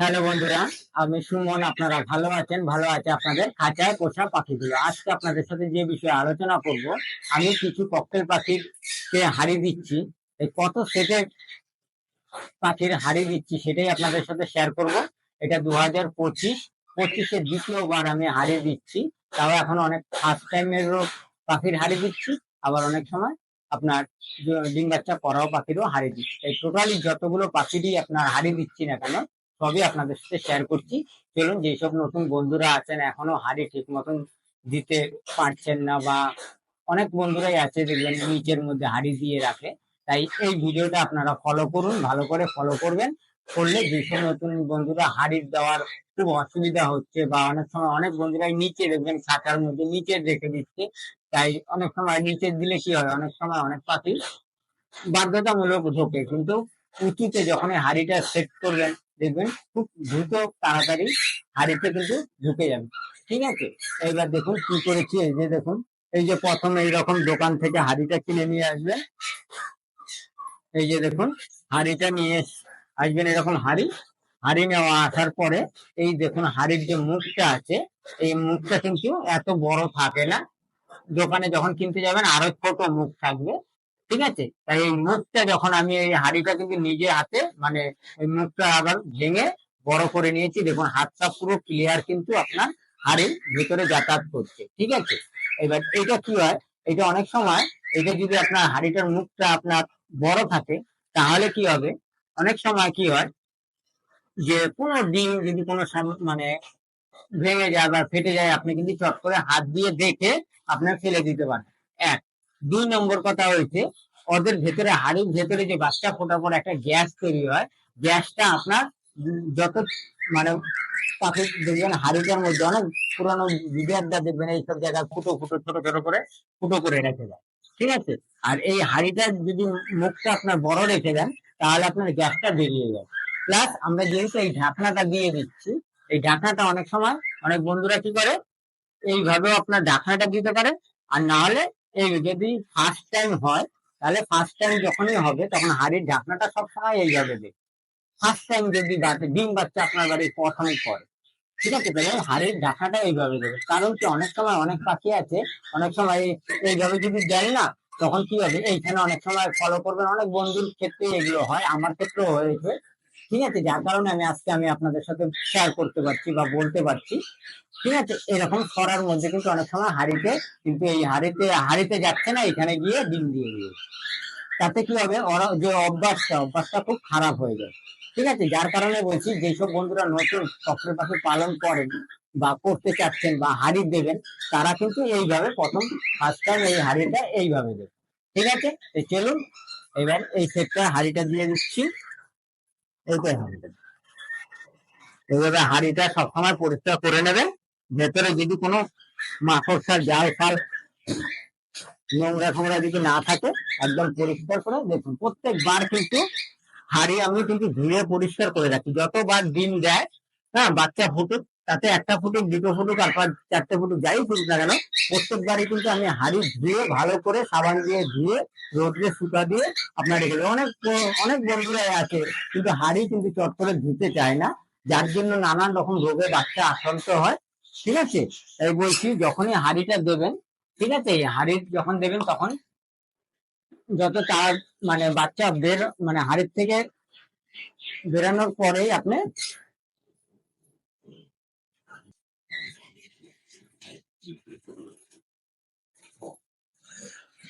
Hello বন্ধুরা, আমি সুমন, আপনারা ভালো আছেন? ভালো আছে আপনাদের? খাঁচায় পোষা পাখিগুলো। আজকে আপনাদের সাথে যে বিষয়ে আলোচনা করব, আমি কিছু ককটেল পাখির কে হারিয়ে দিচ্ছি। এই কত সেটের পাখির হারিয়ে দিচ্ছি সেটাই আপনাদের সাথে শেয়ার করব। এটা দু হাজার পঁচিশ পঁচিশের দ্বিতীয়বার আমি হারিয়ে দিচ্ছি। তাও এখন অনেক ফার্স্ট টাইমেরও পাখির হারিয়ে দিচ্ছি। আবার অনেক সময় আপনার ডিম বাচ্চা করাও পাখিরও হারিয়ে দিচ্ছি। এই টোটালি যতগুলো পাখিরই আপনার হারিয়ে দিচ্ছি না কেন সবই আপনাদের সাথে শেয়ার করছি। চলুন, যেসব নতুন বন্ধুরা আছেন, এখনও হাড়ি ঠিক মতন দিতে পারছেন না বা অনেক বন্ধুরাই আছে দেখবেন নিচের মধ্যে হাড়ি দিয়ে রাখে। তাই এই ভিডিওটা আপনারা ফলো করুন, ভালো করে ফলো করবেন। করলে যেসব নতুন বন্ধুরা হাড়ি দেওয়ার খুব অসুবিধা হচ্ছে বা অনেক সময় অনেক বন্ধুরাই নিচে দেখবেন খাতার মধ্যে নিচে রেখে দিচ্ছে। তাই অনেক সময় নিচে দিলে কি হয়? অনেক সময় অনেক পাখি বাধ্যতামূলক ঢোকে। কিন্তু উঁচুতে যখন হাড়িটা সেট করবেন দেখবেন খুব দ্রুত তাড়াতাড়ি হাড়িতে কিন্তু ঢুকে যাবে। ঠিক আছে? এইবার দেখুন কি করেছি, এই যে দেখুন, এই যে প্রথম এইরকম দোকান থেকে হাড়িটা কিনে নিয়ে আসবেন। এই যে দেখুন, হাড়িটা নিয়ে আসবেন এরকম হাড়ি। হাড়ি নেওয়া আসার পরে এই দেখুন হাড়ির যে মুখটা আছে, এই মুখটা কিন্তু এত বড় থাকে না। দোকানে যখন কিনতে যাবেন আরও ছোট মুখ থাকবে। ঠিক আছে? তাই এই মুখটা যখন আমি এই হাড়িটা কিন্তু নিজে হাতে মানে এই মুখটা আবার ভেঙে বড় করে নিয়েছি, দেখুন হাতটা পুরো ক্লিয়ার কিন্তু আপনার হাড়ির ভিতরে যাতায়াত করছে, ঠিক আছে? এবার এটা কি হয়? এটা অনেক সময় এটা যদি আপনার হাড়িটার মুখটা আপনার বড় থাকে, তাহলে কি হবে? অনেক সময় কি হয় যে কোনো ডিম যদি কোনো মানে ভেঙে যায় বা ফেটে যায়, আপনি কিন্তু চট করে হাত দিয়ে দেখে আপনার ফেলে দিতে পারেন। এক দুই নম্বর কথা হয়েছে ওদের ভেতরে হাড়ির ভেতরে যে বাচ্চা ফোটার পর একটা গ্যাস তৈরি হয়, গ্যাসটা আপনার যত মানে পাখি দেখবেন হাড়িটার মধ্যে অনেক পুরানো দেখবেন এইসব জায়গায় ফুটো ফুটো ছোট ছোট করে ফুটো করে রেখে দেয়। ঠিক আছে? আর এই হাড়িটা যদি মুখটা আপনার বড় রেখে দেন, তাহলে আপনার গ্যাসটা বেরিয়ে যায়। প্লাস আমরা যেহেতু এই ঢাকনাটা দিয়ে দিচ্ছি, এই ঢাকনাটা অনেক সময় অনেক বন্ধুরা কি করে? এইভাবেও আপনার ঢাকনাটা দিতে পারে। আর না হলে এই যদি ফার্স্ট টাইম হয়, তাহলে ফার্স্ট টাইম যখনই হবে, তখন হাড়ির ঢাকনাটা সবসময় এইভাবে দেবে। ফার্স্ট টাইম যদি ডিম বাচ্চা আপনার বাড়ি প্রথমে করে ঠিক আছে? তাহলে হাড়ির ঢাকনাটা এইভাবে দেবে। কারণ কি, অনেক সময় অনেক পাখি আছে, অনেক সময় এই- এইভাবে যদি দেয় না, তখন কি হবে? এইখানে অনেক সময় ফলো করবেন। অনেক বন্ধুর ক্ষেত্রে এগুলো হয়, আমার ক্ষেত্রেও হয়েছে। ঠিক আছে, যার কারণে আমি আজকে আমি আপনাদের সাথে শেয়ার করতে পারছি বা বলতে পারছি। ঠিক আছে, এরকম সরার মধ্যে কিন্তু অনেক সময় হাড়িতে, কিন্তু এই হাড়িতে হাড়িতে যাচ্ছে না, এখানে গিয়ে ডিম দিয়ে দিয়ে তাতে কি হবে? ওরা যে অভ্যাসটা অভ্যাসটা খুব খারাপ হয়ে যায়। ঠিক আছে, যার কারণে বলছি, যেসব বন্ধুরা নতুন চক্রের পাখি পালন করেন বা করতে চাচ্ছেন বা হাড়ি দেবেন, তারা কিন্তু এইভাবে প্রথম ফার্স্ট টাইম এই হাড়িটা এইভাবে দেবে ঠিক আছে চলুন, এবার এই সেটটা হাড়িটা দিয়ে দিচ্ছি। এইটাই হাড়িটা এইভাবে হাড়িটা সবসময় পরিষ্কার করে নেবে ভেতরে যদি কোনো মাকড়সা জাল ফাল, নোংরা ফোংরা যদি না থাকে, একদম পরিষ্কার করে দেখুন। প্রত্যেকবার কিন্তু হাড়ি আমি কিন্তু ধুয়ে পরিষ্কার করে রাখি। যতবার ডিম দেয় হ্যাঁ বাচ্চা ফুটুক তাতে একটা ফুটুক, দুটো ফুটুক, আর পাঁচ, চারটে ফুটুক, যাই ফুটুক না কেন প্রত্যেকবারই কিন্তু আমি হাড়ি ধুয়ে ভালো করে সাবান দিয়ে ধুয়ে রোদ্রে শুকা দিয়ে আপনার রেখে। অনেক অনেক বন্ধুরাই আছে, কিন্তু হাড়ি কিন্তু চট করে ধুতে চায় না। যার জন্য নানান রকম রোগে বাচ্চা আক্রান্ত হয়। ঠিক আছে? তাই বলছি, যখনই হাড়িটা দেবেন, ঠিক আছে? এই হাড়ি যখন দেবেন তখন যত তার মানে বাচ্চা বের মানে হাড়ির থেকে বেরানোর পরেই আপনি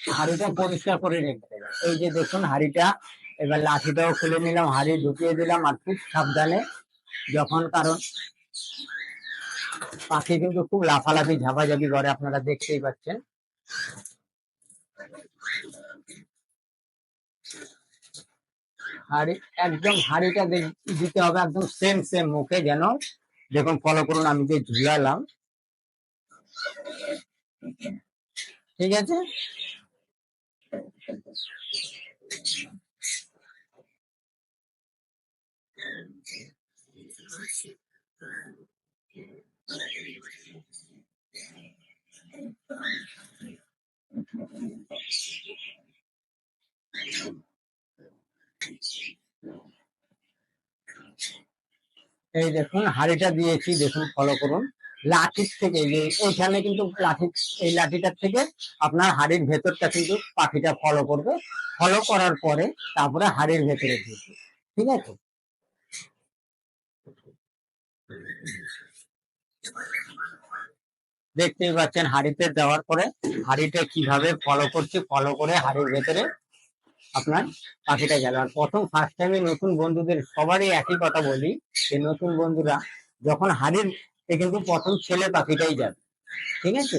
হাড়িটা পরিষ্কার করে রেখে দেবেন এই যে দেখুন হাড়িটা, এবার লাঠিটাও খুলে নিলাম, হাড়ি ঢুকিয়ে দিলাম আর খুব সাবধানে। যখন কারণ পাখি কিন্তু খুব লাফালাফি, ঝাপাঝাপি করে, আপনারা দেখতেই পাচ্ছেন। হাড়ি, একদম হাড়িটা দিতে হবে একদম সেম সেম মুখে যেন, দেখুন ফলো করুন, আমি যে ঝুলালাম। ঠিক আছে? এই দেখুন হাড়িটা দিয়েছি দেখুন ফলো করুন। লাঠির থেকে যে এইখানে কিন্তু লাঠি, এই লাঠিটার থেকে আপনার হাড়ির ভেতরটা কিন্তু পাখিটা ফলো করবে। ফলো করার পরে তারপরে হাড়ির ভেতরে ঢুকবে। ঠিক আছে? দেখতেই পাচ্ছেন, হাড়িতে দেওয়ার পরে হাড়িটা কীভাবে ফলো করছে ফলো করে হাড়ির ভেতরে আপনার পাখিটা গেল। আর প্রথম ফার্স্ট টাইমে নতুন বন্ধুদের সবারই একই কথা বলি, যে নতুন বন্ধুরা যখন হাড়ির এ কিন্তু প্রথম ছেলে পাখিটাই যাবে। ঠিক আছে?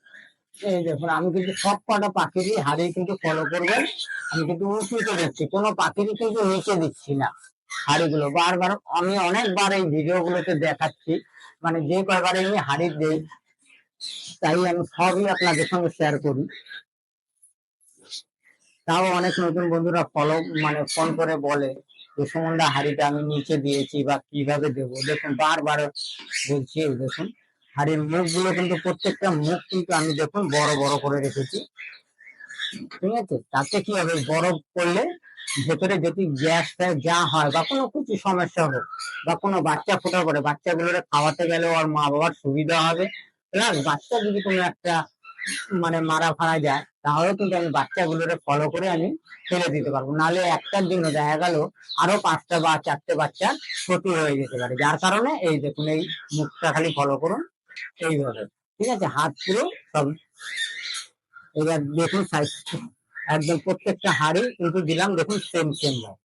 এই দেখুন, আমি কিন্তু সব কটা পাখিরই হাড়ি কিন্তু ফলো করবেন আমি কিন্তু উঁচুতে দিচ্ছি কোনো পাখিরই কিন্তু নিচে দিচ্ছি না হাড়িগুলো। বারবার আমি অনেকবার এই ভিডিওগুলোতে দেখাচ্ছি মানে যে কয়বার আমি হাড়ি দেই, তাই আমি সবই আপনাদের সঙ্গে শেয়ার করি। তাও অনেক নতুন বন্ধুরা ফলো মানে ফোন করে বলে যে, সুমনদা, হাড়িটা আমি নিচে দিয়েছি বা কীভাবে দেবো? দেখুন, বারবার বলছি দেখুন। হাড়ির মুখগুলো কিন্তু প্রত্যেকটা মুখ কিন্তু আমি দেখুন বড় বড় করে রেখেছি। ঠিক আছে? তাতে কি হবে? বরফ করলে ভেতরে যদি গ্যাস যা হয় বা কোনো কিছু সমস্যা হোক বা কোনো বাচ্চা ফোটার পরে বাচ্চাগুলোর খাওয়াতে গেলে ওর মা বাবার সুবিধা হবে। প্লাস বাচ্চা যদি কোনো একটা মানে মারা ফারা যায় তাহলেও কিন্তু আমি বাচ্চাগুলোরে ফলো করে আমি ফেলে দিতে পারব। নাহলে একটার জন্য দেখা গেল আরও পাঁচটা বা চারটে বাচ্চা ক্ষতি হয়ে যেতে পারে। যার কারণে এই দেখুন এই মুখটা খালি ফলো করুন। এইভাবে ঠিক আছে? হাত পুরো সব এবার দেখুন সাইজ একদম প্রত্যেকটা হাড়ি কিন্তু দিলাম, দেখুন সেম সেম ভাবে।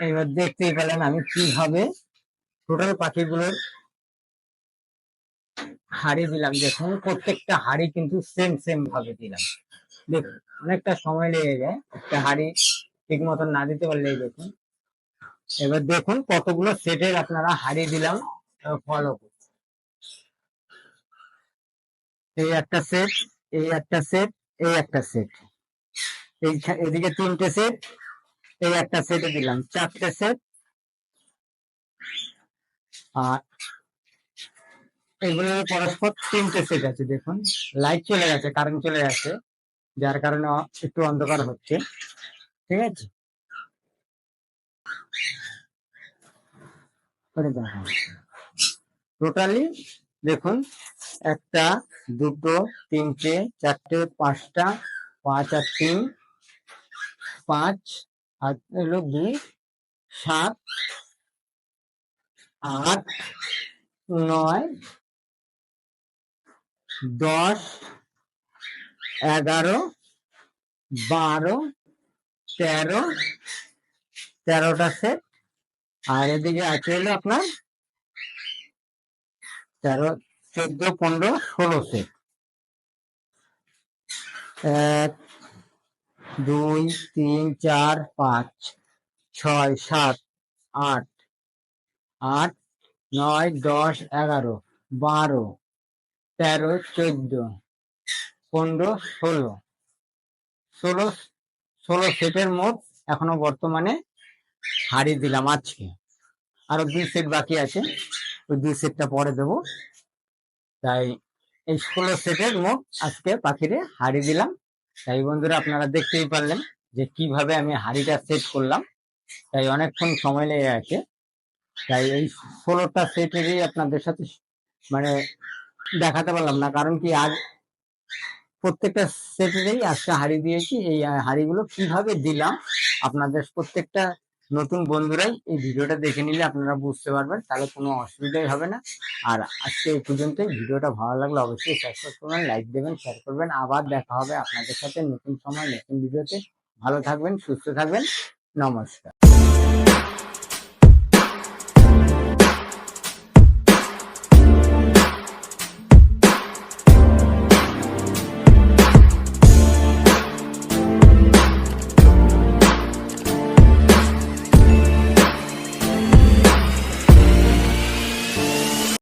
এবার দেখতেই পেলেন আমি কীভাবে টোটাল পাখিগুলোর হাড়ি দিলাম, দেখুন, প্রত্যেকটা হাড়ি কিন্তু সেম সেম ভাবে দিলাম। দেখুন অনেকটা সময় লেগে যায়, একটা হাড়ি ঠিক মতন না দিতে পারলে দেখুন। এবার দেখুন কতগুলো সেটের আপনারা হাড়ি দিলাম ফলো করুন। এই একটা সেট এই একটা সেট এই একটা সেট এই এদিকে তিনটে সেট এই একটা সেটে দিলাম, চারটে সেট আর এগুলো পরস্পর তিনটে সেট আছে, দেখুন। লাইট চলে গেছে কারেন্ট চলে গেছে, যার কারণে একটু অন্ধকার হচ্ছে। ঠিক আছে? টোটালি দেখুন, একটা, দুটো, তিনটে, চারটে, পাঁচটা, পাঁচ আর তিন, পাঁচ, আর দুই, সাত, আট, নয় দশ, এগারো, বারো, তেরো, তেরোটা সেট আর এদিকে আছে হলো আপনার তেরো, চোদ্দ, পনেরো, ষোলো সেট এক, দুই, তিন, চার, পাঁচ, ছয়, সাত, আট আট, নয়, দশ, এগারো, বারো তেরো, চোদ্দ, পনেরো, ষোলো। ষোলো ষোলো সেটের মোট এখনও বর্তমানে হাড়ি দিলাম আজকে। আরও দুই সেট বাকি আছে, ওই দুই সেটটা পরে দেবো। তাই এই ষোলো সেটের মোট আজকে পাখিরে হাড়ি দিলাম। তাই বন্ধুরা, আপনারা দেখতেই পারলেন যে কীভাবে আমি হাড়িটা সেট করলাম। তাই অনেকক্ষণ সময় লেগে আছে। তাই এই ষোলোটা সেটেরই আপনাদের সাথে মানে দেখাতে পারলাম না। কারণ কি আজ প্রত্যেকটা সেটেরই আজকে হাড়ি দিয়েছি। এই হাড়িগুলো কীভাবে দিলাম আপনাদের প্রত্যেকটা নতুন বন্ধুরাই এই ভিডিওটা দেখে নিলে আপনারা বুঝতে পারবেন। তাহলে কোনো অসুবিধাই হবে না। আর আজকে এই পর্যন্তই। ভিডিওটা ভালো লাগলে অবশ্যই সাবস্ক্রাইব করবেন লাইক দেবেন শেয়ার করবেন। আবার দেখা হবে আপনাদের সাথে নতুন সময়, নতুন ভিডিওতে। ভালো থাকবেন, সুস্থ থাকবেন। নমস্কার।